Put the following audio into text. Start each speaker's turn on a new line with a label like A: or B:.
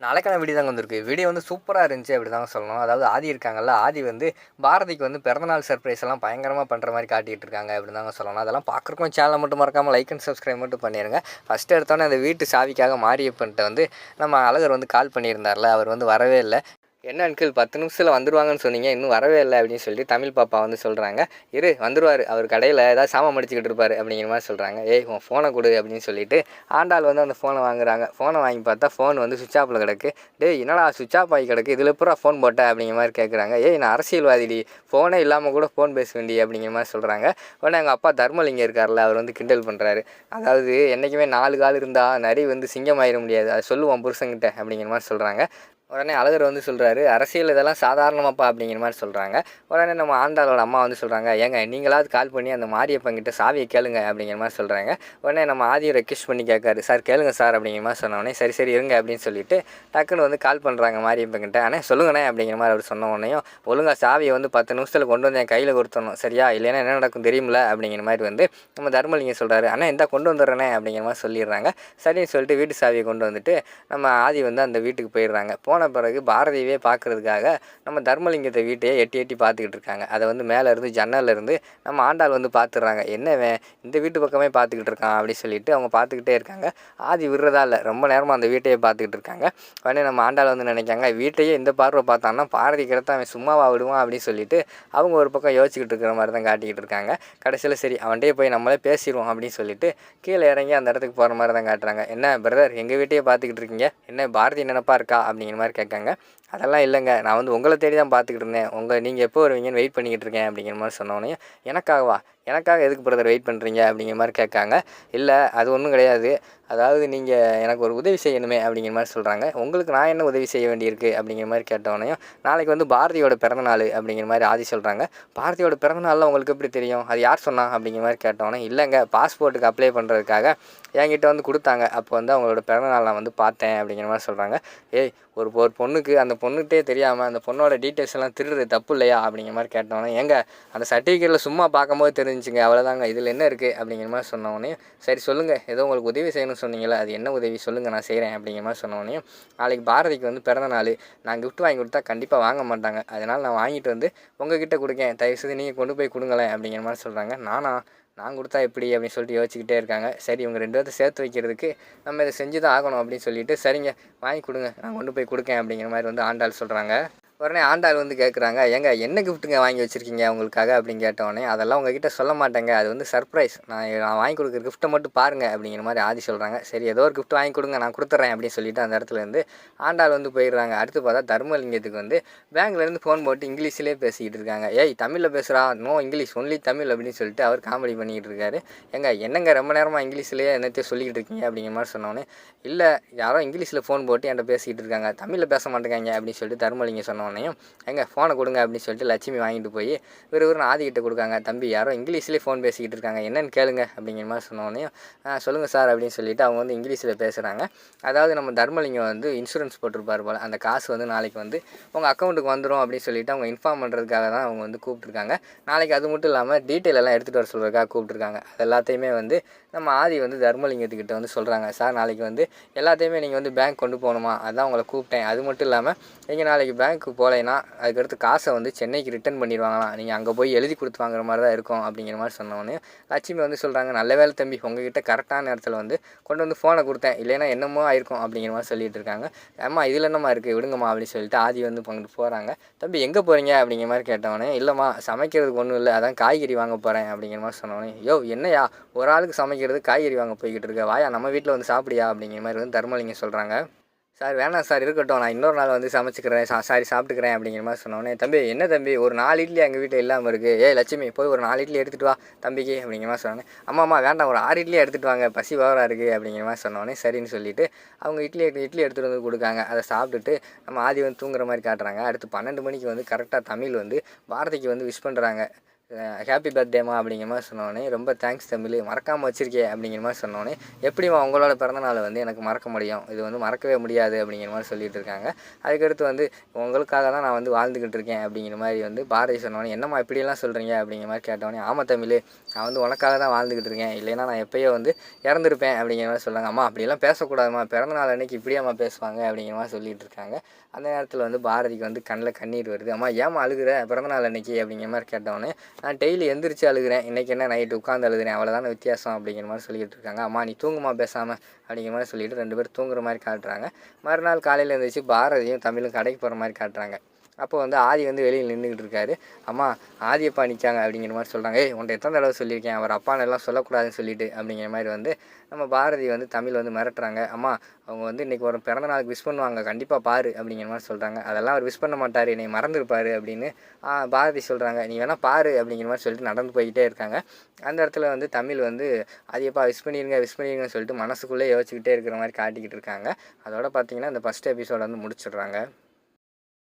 A: நாளைக்கான வீடியோ தாங்க வந்திருக்கு. வீடியோ வந்து சூப்பராக இருந்துச்சு அப்படி தாங்க சொல்லணும். அதாவது ஆதி இருக்காங்கல்ல ஆதி வந்து பாரதிக்கு வந்து பிறந்தநாள் சர்ப்ரைஸ் எல்லாம் பயங்கரமாக பண்ணுற மாதிரி காட்டிகிட்டு இருக்காங்க அப்படி தாங்க சொல்லணும். அதெல்லாம் பார்க்குறக்கும் சேனலை மட்டும் மறக்காமல் லைக் அண்ட் சப்ஸ்கிரைப் மட்டும் பண்ணிடுங்க ஃபஸ்ட்டு எடுத்தோன்னே அந்த வீட்டு சாவிக்காக மாரியப்பன்ட்ட வந்து நம்ம அழகர் வந்து கால் பண்ணியிருந்தார்ல அவர் வந்து வரவே இல்லை. என்ன அங்கிள் பத்து நிமிஷத்தில் வந்துடுவாங்கன்னு சொன்னீங்க? இன்னும் வரவே இல்லை அப்படின்னு சொல்லி தமிழ் பாப்பா வந்து சொல்கிறாங்க இரு வந்துருவார். அவர் கடையில் ஏதாவது சாமான் மடிச்சுக்கிட்டு இருப்பார் அப்படிங்கிற மாதிரி சொல்கிறாங்க ஏய் உன் ஃபோனை கொடு அப்படின்னு சொல்லிட்டு ஆண்டாள் வந்து அந்த ஃபோனை வாங்குறாங்க. ஃபோனை வாங்கி பார்த்தா ஃபோன் வந்து சுவிட்ச் ஆஃபில் கிடக்கு. டேய் என்னடா சுவிட்ச் ஆஃப் ஆகி கிடக்கு? இதில் பூரா ஃபோன் போட்ட? அப்படிங்கிற மாதிரி கேட்குறாங்க ஏய் நான் அரசியல்வாதிடி. ஃபோனே இல்லாமல் கூட ஃபோன் பேச வேண்டி அப்படிங்கிற மாதிரி சொல்கிறாங்க உடனே எங்கள் அப்பா தர்மலிங்கம் இருக்கார்ல அவர் வந்து கிண்டல் பண்ணுறாரு அதாவது என்றைக்குமே நாலு கால் இருந்தால் நரி வந்து சிங்கமாயிட முடியாது. அதை சொல்லுவான் புருஷங்கிட்ட அப்படிங்கிற மாதிரி சொல்கிறாங்க உடனே அழகர் வந்து சொல்கிறாரு அரசியல் இதெல்லாம் சாதாரணமாப்பா அப்படிங்கிற மாதிரி சொல்கிறாங்க உடனே நம்ம ஆண்டாளோட அம்மா வந்து சொல்கிறாங்க ஏங்க நீங்களாவது கால் பண்ணி அந்த மாரியப்பங்கிட்ட சாவியை கேளுங்க அப்படிங்கிற மாதிரி சொல்கிறாங்க உடனே நம்ம ஆதியை ரெக்வஸ்ட் பண்ணி கேட்காரு சார் கேளுங்க சார் அப்படிங்கிற மாதிரி சொன்னோடனே சரி சரி இருங்க அப்படின்னு சொல்லிட்டு டக்குன்னு வந்து கால் பண்ணுறாங்க மாரியப்பங்கிட்ட ஆனால் சொல்லுங்கண்ணே அப்படிங்கிற மாதிரி அவர் சொன்ன உடனேயும் ஒழுங்காக சாவியை வந்து பத்து நிமிஷத்தில் கொண்டு வந்து என் கையில் கொடுத்துடணும். சரியா? இல்லைன்னா என்ன நடக்கும் தெரியுமில்ல அப்படிங்கிற மாதிரி வந்து நம்ம தர்மலிங்கம் சொல்கிறாரு ஆனால் இந்தா கொண்டு வந்துடுறேனே அப்படிங்கிற மாதிரி சொல்லிடுறாங்க. சரின்னு சொல்லிட்டு வீட்டு சாவியை கொண்டு வந்துட்டு நம்ம ஆதி வந்து அந்த வீட்டுக்கு போயிடுறாங்க. போன பிறகு பாரதியவே பார்க்குறதுக்காக நம்ம தர்மலிங்கத்தை வீட்டையே எட்டி எட்டி பார்த்துக்கிட்டு இருக்காங்க. அதை வந்து மேலே இருந்து ஜன்னல்ல இருந்து நம்ம ஆண்டாள் வந்து பார்த்துடுறாங்க. என்னவே இந்த வீட்டு பக்கமே பார்த்துக்கிட்டு இருக்கான் அப்படின்னு சொல்லிட்டு அவங்க பார்த்துக்கிட்டே இருக்காங்க. ஆதி விடுறதா இல்லை. ரொம்ப நேரமாக அந்த வீட்டையே பார்த்துக்கிட்டு இருக்காங்க. உடனே நம்ம ஆண்டாள் வந்து நினைக்காங்க வீட்டையே இந்த பார்வை பார்த்தான்னா பாரதி கிடத்த அவன் சும்மாவா விடுவான் அப்படின்னு சொல்லிட்டு அவங்க ஒரு பக்கம் யோசிச்சுக்கிட்டு இருக்கிற மாதிரி தான் காட்டிக்கிட்டு இருக்காங்க. கடைசியில் சரி அவன்கிட்டயே போய் நம்மளே பேசிடுவோம் அப்படின்னு சொல்லிட்டு கீழே இறங்கி அந்த இடத்துக்கு போகிற மாதிரி தான் காட்டுறாங்க. என்ன பிரதர் எங்கள் வீட்டையே பார்த்துக்கிட்டு இருக்கீங்க? என்ன பாரதி நினைப்பா இருக்கா? அப்படிங்கிற மாதிரி கேட்காங்க. அதெல்லாம் இல்லைங்க. நான் வந்து உங்களை தேடி தான் பார்த்துக்கிட்டு இருந்தேன். உங்கள் நீங்கள் எப்போ வருவீங்கன்னு வெயிட் பண்ணிக்கிட்டு இருக்கேன் அப்படிங்கிற மாதிரி சொன்னோன்னே எனக்காகவா எனக்காக எதுக்கு பிரதர் வெயிட் பண்ணுறீங்க அப்படிங்கிற மாதிரி கேட்காங்க. இல்லை அது ஒன்றும் கிடையாது. அதாவது நீங்கள் எனக்கு ஒரு உதவி செய்யணுமே அப்படிங்கிற மாதிரி சொல்கிறாங்க உங்களுக்கு நான் என்ன உதவி செய்ய வேண்டியிருக்கு? அப்படிங்கிற மாதிரி கேட்டவனையும் நாளைக்கு வந்து பாரதியோட பிறந்தநாள் அப்படிங்கிற மாதிரி ஆதி சொல்கிறாங்க பாரதியோட பிறந்தநாளில் உங்களுக்கு எப்படி தெரியும்? அது யார் சொன்னா? அப்படிங்கிற மாதிரி கேட்டவொடனே இல்லைங்க. பாஸ்போர்ட்டுக்கு அப்ளை பண்ணுறதுக்காக என்கிட்ட வந்து கொடுத்தாங்க. அப்போ வந்து அவங்களோட பிறந்தநாள் நான் வந்து பார்த்தேன் அப்படிங்கிற மாதிரி சொல்கிறாங்க ஏய் ஒரு ஒரு பொண்ணுக்கு அந்த பொண்ணுகிட்டே தெரியாமல் அந்த பொண்ணோட டீட்டெயில்ஸ் எல்லாம் திருடுறது தப்பு இல்லையா அப்படிங்கிற மாதிரி கேட்டோன்னே எங்க அந்த சர்டிஃபிகேட்டில் சும்மா பார்க்கும்போது தெரிஞ்சுங்க அவ்வளோதாங்க இதில் என்ன இருக்குது அப்படிங்கிற மாதிரி சொன்னோடனே சரி சொல்லுங்கள் ஏதோ உங்களுக்கு உதவி செய்யணும்னு சொன்னீங்களே அது என்ன உதவி சொல்லுங்கள் நான் செய்கிறேன் அப்படிங்கிற மாதிரி சொன்னோடனே நாளைக்கு பாரதிக்கு வந்து பிறந்த நாள் நான் கிஃப்ட் வாங்கி கொடுத்தா கண்டிப்பாக வாங்க மாட்டாங்க அதனால் நான் வாங்கிட்டு வந்து உங்ககிட்ட கொடுக்கேன் தயவுசெய்து நீங்கள் கொண்டு போய் கொடுங்களேன் அப்படிங்கிற மாதிரி சொல்கிறாங்க நானா நான் கொடுத்தா எப்படி அப்படின்னு சொல்லிட்டு யோசிச்சுக்கிட்டே இருக்காங்க. சரி இவங்க ரெண்டு பேர்த்த சேர்த்து வைக்கிறதுக்கு நம்ம இதை செஞ்சு தான் ஆகணும் அப்படின்னு சொல்லிட்டு சரிங்க வாங்கி கொடுங்க. நான் கொண்டு போய் கொடுக்கேன் அப்படிங்கிற மாதிரி வந்து ஆண்டாள் சொல்கிறாங்க உடனே ஆண்டாள் வந்து கேட்குறாங்க ஏங்க என்ன கிஃப்ட்டுங்க வாங்கி வச்சுருக்கீங்க உங்களுக்காக? அப்படின்னு கேட்டோடனே அதெல்லாம் உங்ககிட்ட சொல்ல மாட்டேங்க. அது வந்து சர்ப்ரைஸ் நான் நான் வாங்கி கொடுக்குற கிஃப்ட்டை மட்டும் பாருங்கள் அப்படிங்கிற மாதிரி ஆதி சொல்கிறாங்க சரி ஏதோ ஒரு கிஃப்ட் வாங்கி கொடுங்க நான் கொடுத்துட்றேன் அப்படின்னு சொல்லிட்டு அந்த இடத்துல இருந்து ஆண்டாள் வந்து போயிடுறாங்க. அடுத்து பார்த்தா தர்மலிங்கத்துக்கு வந்து பேங்க்லேருந்து ஃபோன் போட்டு இங்கிலீஷ்லேயே பேசிக்கிட்டு இருக்காங்க. ஏய் தமிழில் பேசுகிறா நோ இங்கிலீஷ் ஒன்லி தமிழ் அப்படின்னு சொல்லிட்டு அவர் காமெடி பண்ணிக்கிட்டு இருக்காரு. ஏங்க என்னங்க ரொம்ப நேரமாக இங்கிலீஷ்லேயே என்னத்தையும் சொல்லிக்கிட்டு இருக்கீங்க? அப்படிங்கிற மாதிரி சொன்னோன்னே இல்லை யாரோ இங்கிலீஷில் ஃபோன் போட்டு என்கிட்ட பேசிக்கிட்டு இருக்காங்க. தமிழில் பேச மாட்டேங்காங்க அப்படின்னு சொல்லிட்டு தர்மலிங்கம் சொன்னோடனையும் எங்க ஃபோனை கொடுங்க அப்படின்னு சொல்லிட்டு லட்சுமி வாங்கிட்டு போய் விறுவிறுன்னு ஆதிக்கிட்ட கொடுக்காங்க தம்பி யாரோ இங்கிலீஷ்லேயே ஃபோன் பேசிக்கிட்டு இருக்காங்க என்னன்னு கேளுங்க அப்படிங்கிற மாதிரி சொன்னோடனே சொல்லுங்கள் சார் அப்படின்னு சொல்லிட்டு அவங்க வந்து இங்கிலீஷில் பேசுகிறாங்க அதாவது நம்ம தர்மலிங்கம் வந்து இன்சூரன்ஸ் போட்டிருப்பார் போல் அந்த காசு வந்து நாளைக்கு வந்து உங்கள் அக்கௌண்ட்டுக்கு வந்துடும் அப்படின்னு சொல்லிட்டு அவங்க இன்ஃபார்ம் பண்ணுறதுக்காக தான் அவங்க வந்து கூப்பிட்ருக்காங்க நாளைக்கு அது மட்டும் இல்லாமல் டீட்டெயில் எல்லாம் எடுத்துகிட்டு வர சொல்கிறதுக்காக கூப்பிட்ருக்காங்க அது எல்லாத்தையுமே வந்து நம்ம ஆதி வந்து தர்மலிங்கத்துக்கிட்ட வந்து சொல்கிறாங்க சார் நாளைக்கு வந்து எல்லாத்தையுமே நீங்கள் வந்து பேங்க் கொண்டு போகணுமா? அதான் உங்களை கூப்பிட்டேன். அது மட்டும் இல்லாமல் நீங்கள் நாளைக்கு பேங்க்கு போகலைன்னா அதுக்கடுத்து காசை வந்து சென்னைக்கு ரிட்டர்ன் பண்ணிடுவாங்களாம். நீங்கள் அங்கே போய் எழுதி கொடுத்து வாங்குற மாதிரி தான் இருக்கும் அப்படிங்கிற மாதிரி சொன்னோன்னே லட்சுமி வந்து சொல்கிறாங்க நல்ல வேலை தம்பி உங்ககிட்ட கரெக்டான நேரத்தில் வந்து கொண்டு வந்து ஃபோனை கொடுத்தேன். இல்லைன்னா என்னமோ ஆயிருக்கும் அப்படிங்கிற மாதிரி சொல்லிட்டு இருக்காங்க. அம்மா இதில் என்னம்மா இருக்குது விடுங்கம்மா அப்படின்னு சொல்லிட்டு ஆதி வந்து பங்கிட்டு போகிறாங்க தம்பி எங்கே போகிறீங்க அப்படிங்கிற மாதிரி கேட்டவொடனே இல்லைம்மா சமைக்கிறதுக்கு ஒன்றும் இல்லை. அதான் காய்கறி வாங்க போகிறேன் அப்படிங்கிற மாதிரி சொன்னோன்னே யோ என்னையா? ஒரு ஆளுக்கு சமைக்க சமைக்கிறது காய்கறி வாங்க போய்கிட்டு இருக்க. வாயா நம்ம வீட்டில் வந்து சாப்பிடியா? அப்படிங்கிற மாதிரி வந்து தர்மலிங்கம் சொல்கிறாங்க சார் வேணாம் சார் இருக்கட்டும். நான் இன்னொரு நாள் வந்து சமைச்சிக்கிறேன். சா சாரி சாப்பிட்டுக்கிறேன் அப்படிங்கிற மாதிரி சொன்னோடனே தம்பி என்ன தம்பி? ஒரு நாலு இட்லி எங்கள் வீட்டில் இல்லாமல் இருக்குது ஏ லட்சுமி போய் ஒரு நாலு இட்லி எடுத்துகிட்டு வா தம்பிக்கு. அப்படிங்கிற மாதிரி சொன்னேன் அம்மா அம்மா வேண்டாம். ஒரு ஆறு இட்லி எடுத்துகிட்டு வாங்க. பசி ஓவராக இருக்குது அப்படிங்கிற மாதிரி சொன்னோடனே சரின்னு சொல்லிவிட்டு அவங்க இட்லி இட்லி எடுத்துகிட்டு வந்து கொடுக்காங்க. அதை சாப்பிட்டுட்டு நம்ம ஆதி வந்து தூங்குற மாதிரி காட்டுறாங்க. அடுத்து பன்னெண்டு மணிக்கு வந்து கரெக்டாக தமிழ் வந்து பாரதிக்கு வந்து விஷ் பண்ணுறாங்க ஹாப்பி பர்த்டேமா அப்படிங்கிற மாதிரி சொன்னோடனே ரொம்ப தேங்க்ஸ் தமிழ் மறக்காமல் வச்சிருக்கே அப்படிங்கிற மாதிரி சொன்னோடனே எப்படிம்மா உங்களோட பிறந்தநாள் வந்து எனக்கு மறக்க முடியும்? இது வந்து மறக்கவே முடியாது அப்படிங்கிற மாதிரி சொல்லிட்டு இருக்காங்க. அதுக்கடுத்து வந்து உங்களுக்காக தான் நான் வந்து வாழ்ந்துக்கிட்டு இருக்கேன் அப்படிங்கிற மாதிரி வந்து பாரதி சொன்னோடனே என்னம்மா இப்படியெல்லாம் சொல்கிறீங்க அப்படிங்கிற மாதிரி கேட்டோடனே ஆமாம் தமிழ் நான் வந்து உனக்காக தான் வாழ்ந்துக்கிட்டு இருக்கேன். இல்லைன்னா நான் எப்பயோ வந்து இறந்துருப்பேன் அப்படிங்கிற மாதிரி சொல்கிறாங்க அம்மா அப்படிலாம் பேசக்கூடாதும்மா. பிறந்த நாள் அன்னைக்கு இப்படியாம்மா பேசுவாங்க அப்படிங்கிற மாதிரி சொல்லிட்டு இருக்காங்க. அந்த நேரத்தில் வந்து பாரதிக்கு வந்து கண்ணில் கண்ணீர் வருது. அம்மா ஏம்மா பிறந்த பிறந்தநாள் அன்னைக்கு அப்படிங்கிற மாதிரி கேட்டவொன்னே நான் டெய்லி எந்திரிச்சு அழுகிறேன். இன்றைக்கி என்ன நைட்டு உட்காந்து அழுகிறேன்? அவ்வளோதான வித்தியாசம் அப்படிங்கிற மாதிரி சொல்லிட்டு இருக்காங்க. அம்மா நீ தூங்குமா பேசாமல் அப்படிங்கிற மாதிரி சொல்லிட்டு ரெண்டு பேரும் தூங்குற மாதிரி காட்டுறாங்க. மறுநாள் காலையில் எழுந்திரிச்சு பாரதியும் தமிழும் கடைக்கு போகிற மாதிரி காட்டுறாங்க. அப்போ வந்து ஆதி வந்து வெளியில் நின்றுக்கிட்டு இருக்காரு. அம்மா ஆதியப்பா நிற்காங்க அப்படிங்கிற மாதிரி சொல்கிறாங்க ஏய் உன்ட்ட எத்தனை தடவை சொல்லியிருக்கேன்? அவர் அப்பான்னு எல்லாம் சொல்லக்கூடாதுன்னு சொல்லிட்டு அப்படிங்கிற மாதிரி வந்து நம்ம பாரதி வந்து தமிழ் வந்து மிரட்டுறாங்க. அம்மா அவங்க வந்து இன்றைக்கி ஒரு பிறந்த நாளுக்கு விஷ் பண்ணுவாங்க. கண்டிப்பாக பாரு அப்படிங்கிற மாதிரி சொல்கிறாங்க அதெல்லாம் அவர் விஷ் பண்ண மாட்டார். என்னை மறந்துருப்பார் அப்படின்னு பாரதி சொல்கிறாங்க நீ வேணால் பாரு அப்படிங்கிற மாதிரி சொல்லிட்டு நடந்து போய்கிட்டே இருக்காங்க. அந்த இடத்துல வந்து தமிழ் வந்து அதிகப்பா விஷ் பண்ணிடுங்க விஷ் பண்ணிடுங்கன்னு சொல்லிட்டு மனசுக்குள்ளே யோசிச்சுக்கிட்டே இருக்கிற மாதிரி காட்டிக்கிட்டு இருக்காங்க. அதோட பார்த்தீங்கன்னா இந்த ஃபஸ்ட் எபிசோட வந்து முடிச்சிடுறாங்க.